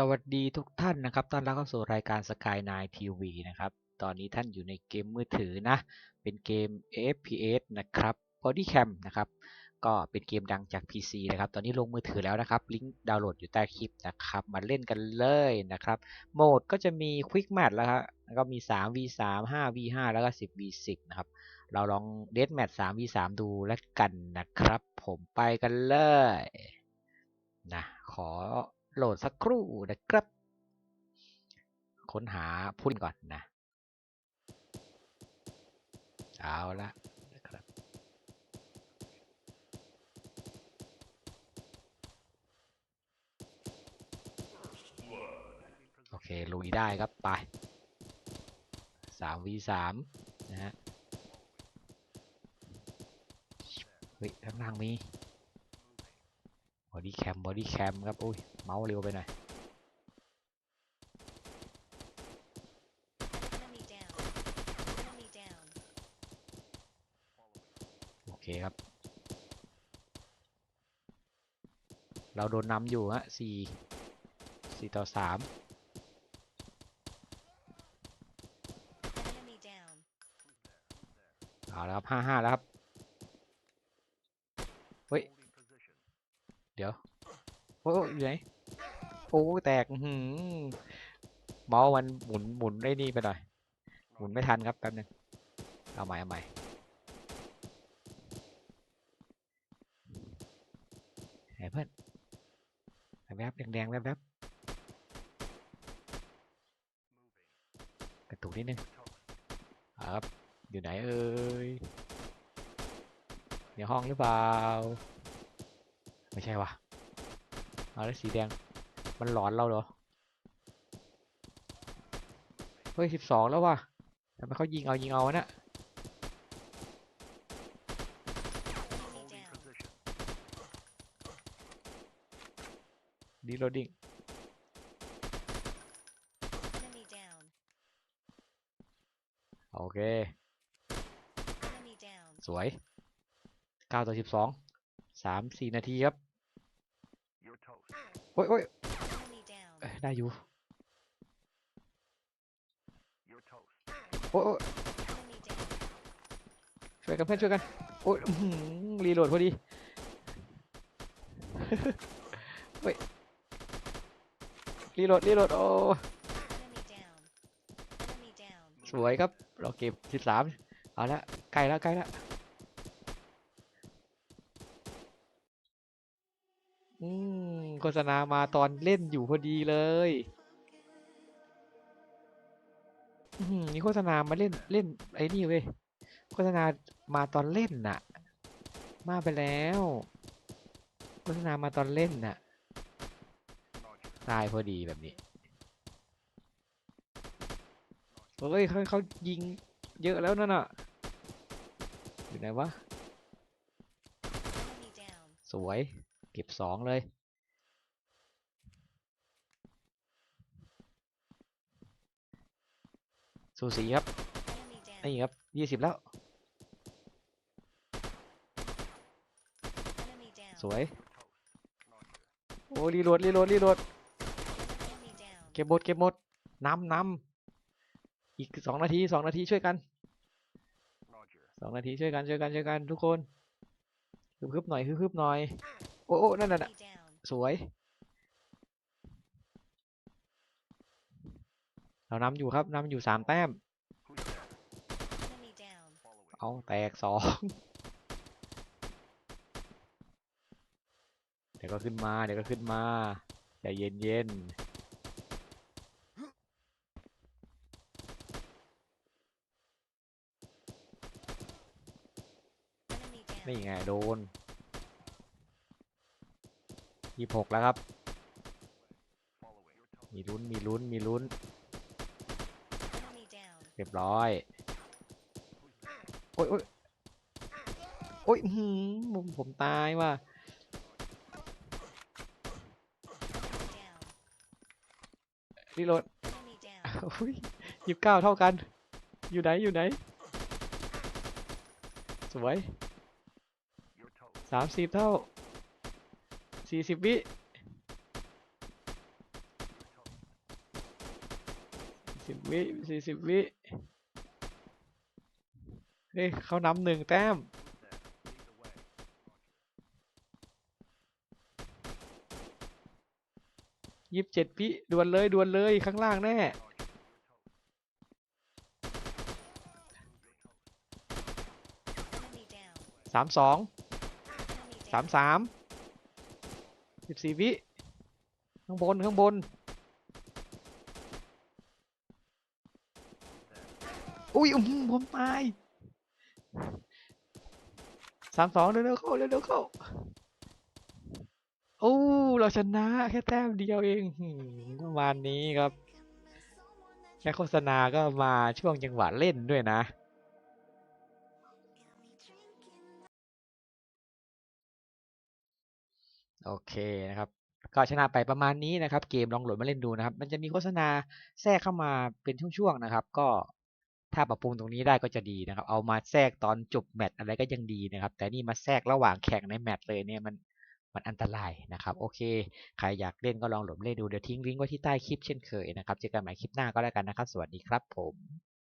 สวัสดีทุกท่านนะครับ ต้อนรับเข้าสู่รายการ Sky9 TV นะครับ ตอนนี้ท่านอยู่ในเกมมือถือนะ เป็นเกม FPS นะครับ Bodycam นะครับ ก็เป็นเกมดังจาก PC นะครับ ตอนนี้ลงมือถือแล้วนะครับ ลิงก์ดาวน์โหลดอยู่ใต้คลิปนะครับ มาเล่นกันเลยนะครับ โหมดก็จะมี Quick Match แล้วครับ แล้วก็มี 3v3 5v5 แล้วก็ 10v10 นะครับ เราลอง Death Match 3v3 ดูแล้วกันนะครับ ผมไปกันเลย นะ ขอ โหลดสักครู่นะครับ ค้นหาพุ่นก่อนนะ เอาละนะครับ โอเค ลุยได้ครับ ไปสาม v สามนะฮะ เฮ้ยข้างล่างมีบอดี้แคมบอดี้แคมครับอุ้ย เมาส์เร็วไปหน่อย Enemy down. Enemy down. โอเคครับ เราโดนนำอยู่ฮะสี่สี่ต่อสาม Enemy down. เอาแล้วครับห้าห้าแล้วครับ เฮ้ย เดี๋ยวโอ้ยอยู่ไหนโอ้แตกหือเมาส์มันหมุนหมุนได้นี่ไปหน่อย หมุนไม่ทันครับแป๊บนึงเอาใหม่เอาใหม่ไหนเพื่อนแวบๆแดงๆแวบๆกระตุกนิดนึงครับ อยู่ไหนเอ่ยในห้องหรือเปล่า ไม่ใช่วะ เอาแล้วสีแดง มันหลอนเราเหรอ เฮ้ยสิบสองแล้วว่ะทำไมเขายิงเอายิงเอาวะเนะดีโหลดดิ้ง Enemy down. โอเค สวยเก้าต่อสิบสองสามสี่นาทีครับ อ้ยโอ้ยเอ้ยได้อยู่โอ้ยโอ้ยช่วยกันเพื่อนช่วยกัน โอ้ยรีโหลดพอดีเฮ้ยรีโหลดรีโหลดโอ้สวยครับ เราเก็บสิบสามเอาละใกล้แล้วใกล้แล้วอืม โฆษณามาตอนเล่นอยู่พอดีเลยมนี่โฆษณามาเล่นเล่นไอ้นี่เว้ยโฆษณามาตอนเล่นน่ะ มาไปแล้ว โฆษณามาตอนเล่นน่ะตายพอดีแบบนี้เฮ้ยเขาเขายิงเยอะแล้วนั่นน่ะอยู่ไหนวะ สวย เก็บสองเลย สูสีครับ นี่ครับยี่สิบแล้ว สวย โอ้รีโหลดรีโหลดรีโหลดเก็บหมดเก็บหมดน้ำน้ำอีกสองนาทีสองนาทีช่วยกันสองนาทีช่วยกันช่วยกันช่วยกันทุกคนฮึบๆหน่อยฮึบๆหน่อย โอ้โอ้นั่นน่ะสวย เรานำอยู่ครับนำอยู่สามแต้ม เอาแตกสองเดี๋ยวก็ขึ้นมาเดี๋ยวก็ขึ้นมาใจเย็นเย็นๆนี่ไงโดนยี่หกแล้วครับ มีลุ้นมีลุ้นมีลุ้น เรียบร้อย โอ้ยโอ้ยโอ้ยหือผมผมตายว่ะรีโหลดอุ้ยยี่สิบเก้าเท่ากัน อยู่ไหน อยู่ไหน สวยสามสิบเท่าสี่สิบวิ สิบวิสี่สิบวิเฮ้ยเขานำหนึ่งแต้มยี่สิบเจ็ดวิดวลเลยดวลเลยข้างล่างแน่สามสองสามสามสิบสี่วิข้างบนข้างบน อุ้ยอื้อหือผมตายสามสองเร็วๆเข้าเร็วๆเข้าโอ้เราชนะแค่แต้มเดียวเองประมาณนี้ครับแค่โฆษณาก็มาช่วงจังหวะเล่นด้วยนะโอเคนะครับ ก็ชนะไปประมาณนี้นะครับ เกมลองโหลดมาเล่นดูนะครับ มันจะมีโฆษณาแทรกเข้ามาเป็นช่วงๆนะครับ ก็ ถ้าปรับปรุงตรงนี้ได้ก็จะดีนะครับ เอามาแทรกตอนจบแมตช์อะไรก็ยังดีนะครับ แต่นี่มาแทรกระหว่างแข่งในแมตช์เลยเนี่ยมันมันอันตรายนะครับ โอเค ใครอยากเล่นก็ลองหลดมเล่นดู เดี๋ยวทิ้งลิงก์ไว้ที่ใต้คลิปเช่นเคยนะครับ เจอกันใหม่คลิปหน้าก็แล้วกันนะครับ สวัสดีครับผม